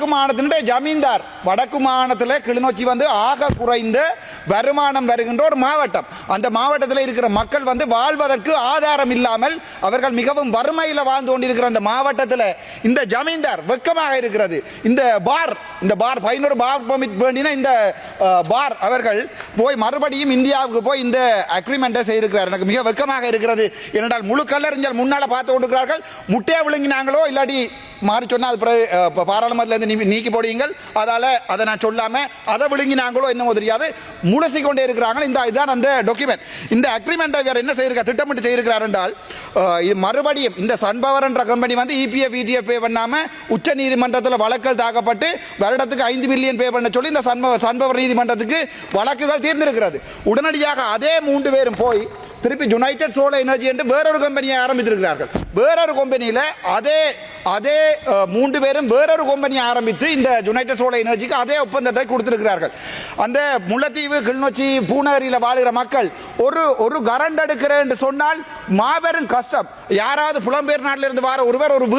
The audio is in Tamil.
வடக்கு மாநிலத்தினுடைய ஜமீன்தார் வடக்கு மாநிலத்தில் கிளிநொச்சி வந்து ஆக குறைந்த வருமானம் வருகின்ற ஒரு மாவட்டம். அந்த மாவட்டத்தில் இருக்கிற மக்கள் வந்து வாழ்வதற்கு ஆதாரம் இல்லாமல் அவர்கள் மிகவும் வறுமையில் வாழ்ந்து கொண்டிருக்கிற அந்த மாவட்டத்தில் இந்த ஜமீன்தார் வெக்கமாக இருக்கிறது. இந்த பார் இந்த பார் பதினோரு பார் பர்மிட் வேண்டின இந்த பார் அவர்கள் போய் மறுபடியும் இந்தியாவுக்கு போய் இந்த அக்ரிமெண்ட்டை செய்திருக்கிறார். எனக்கு மிக வெக்கமாக இருக்கிறது. ஏனென்றால் முழு கல்லறிஞர் முன்னால் பார்த்து கொண்டிருக்கிறார்கள். முட்டையை விழுங்கினாங்களோ இல்லாட்டி மாறி சொன்னால் அது பிறகு, அஹ், நீ- நீக்கி போடுவீங்கள். அதால் அதை நான் சொல்லாமல் அதை விழுங்கினாங்களோ என்னமோ தெரியாது. முழுசி கொண்டே இருக்கிறாங்க இந்த இதுதான் அந்த டாக்குமெண்ட் இந்த அக்ரிமெண்ட்டை வேறு என்ன செய்யிருக்கார் திட்டமிட்டு செய்திருக்கிறார் என்றால் மறுபடியும் இந்த சன்பவர் என்ற கம்பெனி வந்து இபிஎஃப் இடிஎஃப் பே பண்ணாமல் உச்ச நீதிமன்றத்தில் வழக்கல் தாக்கப்பட்டு வருடத்துக்கு ஐந்து மில்லியன் பே பண்ண சொல்லி இந்த சன்பவர் சன்பவர் நீதிமன்றத்துக்கு வழக்குகள் தீர்ந்திருக்கிறது. உடனடியாக அதே மூன்று பேரும் போய் திருப்பி யுனைடெட் சோலர் எனர்ஜி என்று வேறொரு கம்பெனியை ஆரம்பித்திருக்கிறார்கள். வேறொரு கம்பெனியில் அதே அதே மூன்று பேரும் வேறொரு கம்பெனியை ஆரம்பித்து இந்த யுனைடெட் சோலர் எனர்ஜிக்கு அதே ஒப்பந்தத்தை கொடுத்திருக்கிறார்கள். அந்த முல்லைத்தீவு கிளிநொச்சி பூநகரியில் வாழுகிற மக்கள் ஒரு ஒரு கரண்ட் எடுக்கிறேன் என்று சொன்னால் மாபெரும் கஷ்டம். யாராவது புலம்பெயர் நாட்டிலிருந்து வர ஒருவர் ஒரு வீட்டு